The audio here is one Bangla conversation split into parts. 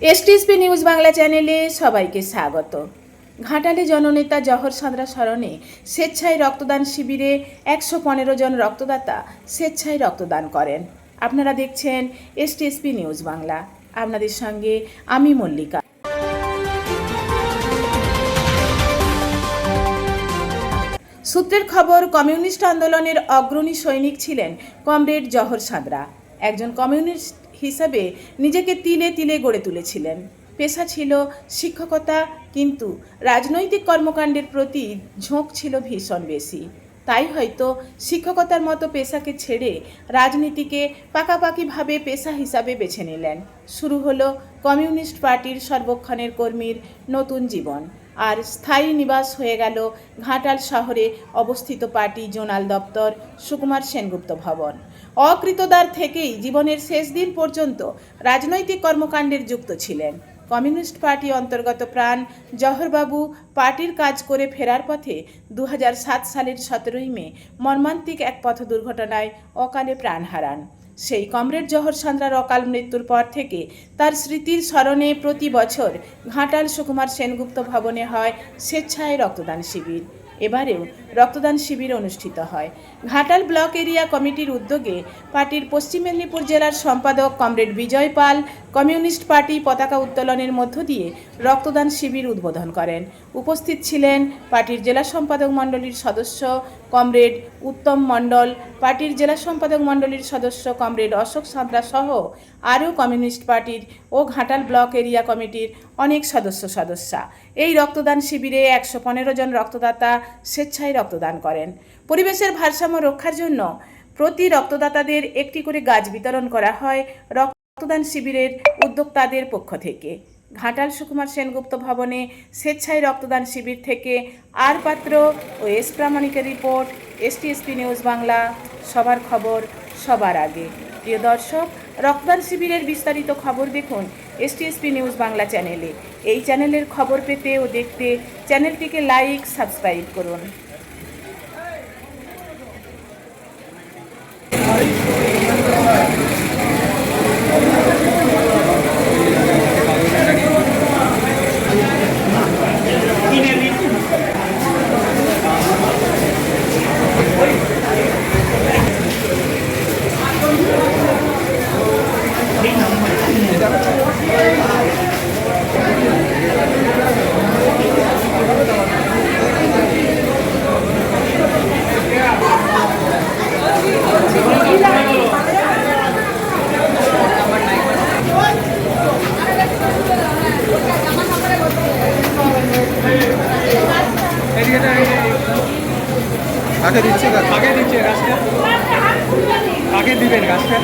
এসটিএসপি নিউজ বাংলা চ্যানেলে সবাইকে স্বাগত। ঘাটালে জননেতা জহর সাঁতরা স্মরণে স্বেচ্ছায় রক্তদান শিবিরে একশো পনেরো জন রক্তদাতা স্বেচ্ছায় রক্তদান করেন। আপনারা দেখছেন এসটিএসপি নিউজ বাংলা। আপনাদের সঙ্গে আমি মল্লিকা। সূত্রের খবর, কমিউনিস্ট আন্দোলনের অগ্রণী সৈনিক ছিলেন কমরেড জহর সাঁতরা। একজন কমিউনিস্ট হিসাবে নিজেকে তিলে তিলে গড়ে তুলেছিলেন। পেশা ছিল শিক্ষকতা, কিন্তু রাজনৈতিক কর্মকাণ্ডের প্রতি ঝোঁক ছিল ভীষণ বেশি। তাই হয়তো শিক্ষকতার মতো পেশাকে ছেড়ে রাজনীতিকে পাকাপাকিভাবে পেশা হিসাবে বেছে নিলেন। শুরু হলো কমিউনিস্ট পার্টির সর্বক্ষণের কর্মীর নতুন জীবন। আর স্থায়ী নিবাস হয়ে গেল ঘাটাল শহরে অবস্থিত পার্টি জোনাল দপ্তর সুকুমার সেনগুপ্ত ভবন। অকৃতদার থেকেই জীবনের শেষ দিন পর্যন্ত রাজনৈতিক কর্মকাণ্ডের যুক্ত ছিলেন। কমিউনিস্ট পার্টি অন্তর্গত প্রাণ জহরবাবু পার্টির কাজ করে ফেরার পথে দু হাজার সাত সালের সতেরোই মে মর্মান্তিক এক পথ দুর্ঘটনায় অকালে প্রাণ হারান। সেই কমরেড জহর সান্দ্রার অকাল মৃত্যুর পর থেকে তার স্মৃতির স্মরণে প্রতি বছর ঘাটাল সুকুমার সেনগুপ্ত ভবনে হয় স্বেচ্ছায় রক্তদান শিবির। এবারেও রক্তদান শিবির অনুষ্ঠিত হয়। ঘাটাল ব্লক এরিয়া কমিটির উদ্যোগে পার্টির পশ্চিম মেদিনীপুর জেলার সম্পাদক comrade Bijoy Pal communist party পতাকা উত্তোলনের মধ্য দিয়ে রক্তদান শিবির উদ্বোধন করেন। উপস্থিত ছিলেন পার্টির জেলা সম্পাদক মণ্ডলীর সদস্য কমরেড উত্তম মণ্ডল, পার্টির জেলা সম্পাদক মণ্ডলীর সদস্য কমরেড অশোক সাঁতরা সহ আরও কমিউনিস্ট পার্টির ও ঘাটাল ব্লক এরিয়া কমিটির অনেক সদস্য সদস্যা। এই রক্তদান শিবিরে একশো পনেরো জন রক্তদাতা স্বেচ্ছায় রক্তদান করেন। পরিবেশের ভারসাম্য রক্ষার জন্য প্রতি রক্তদাতাদের একটি করে গাছ বিতরণ করা হয়। রক্তদান শিবিরের উদ্যোক্তাদের পক্ষ থেকে। ঘাটাল সুকুমার সেনগুপ্ত ভবনে স্বেচ্ছায় রক্তদান শিবির থেকে আর পাত্র ও এস প্রামাণিকের রিপোর্ট, এসটিএসপি নিউজ বাংলা, সবার খবর সবার আগে। প্রিয় দর্শক, রক্তদান শিবিরের বিস্তারিত খবর দেখুন এসটিএসপি নিউজ বাংলা চ্যানেলে। এই চ্যানেলের খবর পেতে ও দেখতে চ্যানেলটিকে লাইক, সাবস্ক্রাইব করুন। কাকে দিচ্ছে কাকে দিচ্ছে গাছটা? কাকে দিবেন গাছটা?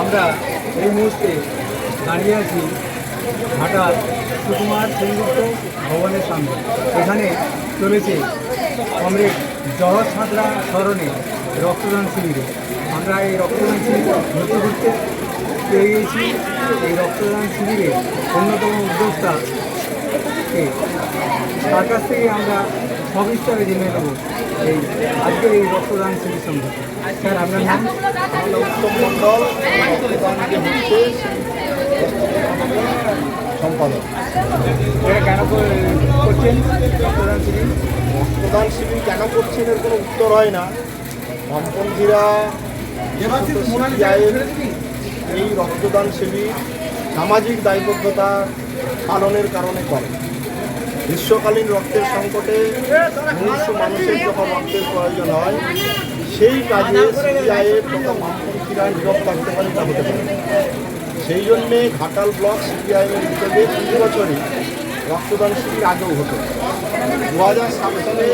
আমরা এই মুহূর্তে দাঁড়িয়ে আছি ঘাটাল সুকুমার সেনগুপ্ত ভবনের সামনে। এখানে চলেছে কমরেড জহর সাঁতরা স্মরণে রক্তদান শিবিরে। আমরা এই রক্তদান শিবির ঘুরতে ঘুরতে পেয়ে এই রক্তদান শিবিরে অন্যতম উদ্যোক্তা তার কাছ থেকে আমরা সবিস্তারে জেনে নেব এই আজকের এই রক্তদান শিবির সম্পর্কে। স্যার, আপনার নাম? উত্তম হচ্ছে এটা কেন করে- করছেন? রক্তদান শিবির? শিবির কেন করছেন এর কোনো উত্তর হয় না। বামপন্থীরা এই রক্তদান শিবির সামাজিক দায়বদ্ধতা পালনের কারণে করে। গ্রীষ্মকালীন রক্তের সংকটে মুমূর্ষ মানুষের যখন রক্তের প্রয়োজন হয়। সেই কাজে সিপিআইএর তথা বামপন্থীরা নীরব থাকতে পারে তা হতে পারে। সেই জন্যে ঘাটাল ব্লক সিপিআইএমের উদ্যোগে প্রতি বছরই রক্তদান শিবির আগেও হতো। দু হাজার সাত সালে।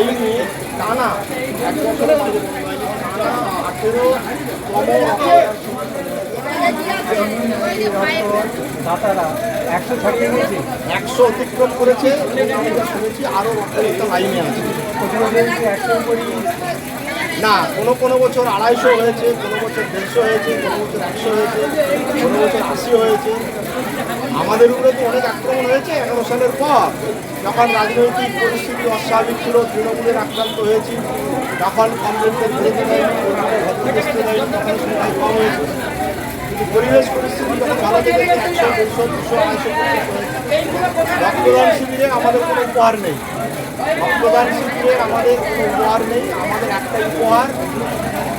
এই নিয়ে টানা এক বছরের মাঝে টানা আঠেরো দাতারা একশো ছাড়িয়ে একশো অতিক্রম করেছে। শুনেছি আরও রক্তদাতা লাইনে আছে। না, কোনো কোনো বছর আড়াইশো হয়েছে, কোনো বছর দেড়শো হয়েছে, কোনো বছর একশো হয়েছে, কোনো বছর আশি হয়েছে। আমাদের উপরে তো অনেক আক্রমণ হয়েছে এগারো সালের পর যখন রাজনৈতিক পরিস্থিতি অস্বাভাবিক ছিল, তৃণমূলের আক্রান্ত হয়েছি তখন কংগ্রেসের বিরোধী দেয়নি তখন সংখ্যায় কম হয়েছে। কিন্তু পরিবেশ পরিস্থিতি যখন ভালো থেকে একশো, দেড়শো, দুশো, আড়াইশো। রক্তদান শিবিরে আমাদের কোনো উপহার নেই। রক্তদান শিবিরে আমাদের কোনো উপহার নেই, আমাদের একটাই উপহার।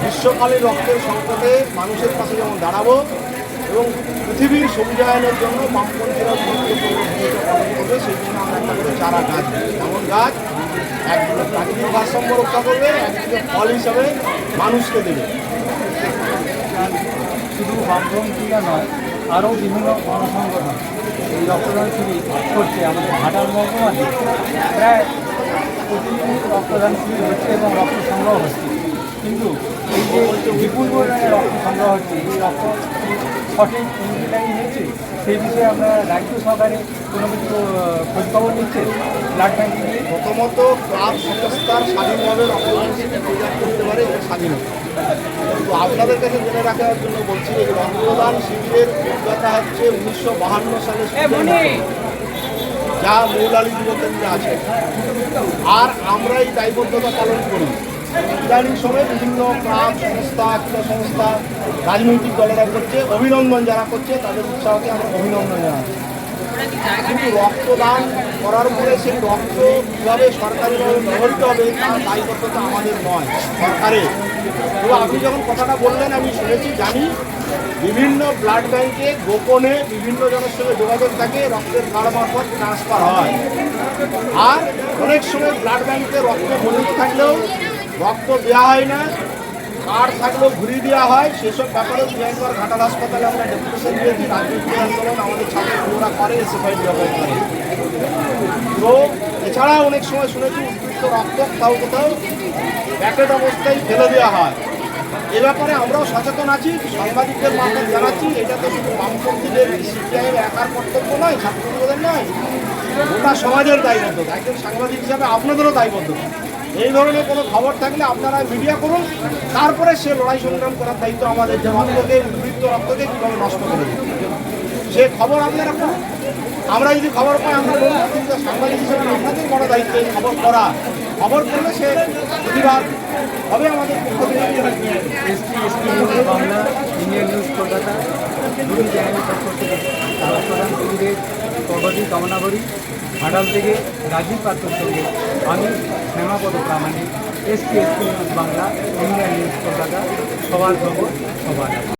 গ্রীষ্মকালীন রক্তের সংকটে মানুষের পাশে যেমন দাঁড়াবো এবং পৃথিবীর সবুজায়নের জন্য বামপন্থীরা গুরুত্বপূর্ণ ভূমিকা পালন করবে, সেই জন্য আমরা একটা করে চারা গাছ এমন গাছ একদিকে প্রাকৃতিক ভারসাম্য রক্ষা করবে একদিকে ফল হিসাবে মানুষকে দেবে। শুধু বামপন্থীরা নয় আরও বিভিন্ন গণসংগঠন এই রক্তদান শিবির করছে। আমাদের ঘাটাল মহকুমাতে প্রায় প্রতিদিন রক্তদান শিবির হচ্ছে এবং রক্ত সংগ্রহ হচ্ছে। কিন্তু এই যে বিপুল পরিমাণে রক্ত সংগ্রহ হচ্ছে, এই রক্ত সঠিক অনুযায়ী হচ্ছে, সেই বিষয়ে আমরা দায়িত্ব সহকারে কোনো কিছু খোঁজখবর নিচ্ছে? ব্লাড ব্যাঙ্কিং প্রথমত ক্লাব সংস্থার স্বাধীনভাবে রক্তদান শিবির করতে পারে স্বাধীনতা আপনাদের কাছে জেনে রাখার জন্য বলছি এই রক্তদান শিবিরের অভিজ্ঞতা হচ্ছে উনিশশো বাহান্ন সালে যা মৌলালী যুব কেন্দ্রে আছে। আর আমরা এই দায়বদ্ধতা পালন করি। ইদানিং সময়ে বিভিন্ন ক্লাব সংস্থা ক্রীড়া সংস্থা রাজনৈতিক দলেরা করছে অভিনন্দন যারা করছে তাদের উৎসাহকে আমরা অভিনন্দন জানাচ্ছি। রক্তদান করার পরে সেই রক্ত কীভাবে সরকারিভাবে ব্যবহৃত হবে তার দায়বদ্ধতা আমাদের নয়, সরকারের। তো আপনি যখন কথাটা বললেন, আমি শুনেছি, জানি, বিভিন্ন ব্লাড ব্যাংকে গোপনে বিভিন্ন জনের সঙ্গে যোগাযোগ থাকে, রক্তের কার্ড মারফত ট্রান্সফার হয়। আর অনেক সময় ব্লাড ব্যাংকে রক্ত মজুত থাকলেও রক্ত দেওয়া হয় না কার্ড থাকলেও ঘুরিয়ে দেওয়া হয়। সেসব ব্যাপারেও দু একবার ঘাটাল হাসপাতালে আমরা ডেপুটেশন দিয়েছি। রাজনৈতিক আন্দোলন আমাদের ছাত্ররা করে, এসএফআই ব্যবহার করে তো এছাড়া অনেক সময় শুনেছি উদ্বৃত্ত রক্ত কোথাও কোথাও প্যাকেট অবস্থায় ফেলে দেওয়া হয়। এ ব্যাপারে আমরাও সচেতন আছি, সাংবাদিকদের মাধ্যমে জানাচ্ছি, এটা তো শুধু বামপন্থীদের, সিপিআইয়ের একার কর্তব্য নয় ছাত্রদের নয়, গোটা সমাজের দায়বদ্ধতা। একজন সাংবাদিক হিসাবে আপনাদেরও দায়বদ্ধতা। এই ধরনের কোনো খবর থাকলে আপনারা মিডিয়া করুন। তারপরে সে লড়াই সংগ্রাম করার দায়িত্ব আমাদের যে উদ্বৃত্ত রক্তকে কীভাবে নষ্ট করে সে খবর আপনারা করুন। আমরা যদি খবর পাই, আমরা বলব, কিন্তু সাংবাদিক হিসেবে আপনাদের বড় দায়িত্ব এই খবর করা। খবর করলে সে প্রতিবাদ হবে আমাদের পক্ষ থেকে। নিউজ থেকে কামনা করি। থেকে রাজীব পাত্রের সঙ্গে আমি Hemapada Pramanik SP SP News Bangla India News Kolkata সবার খবর সবার।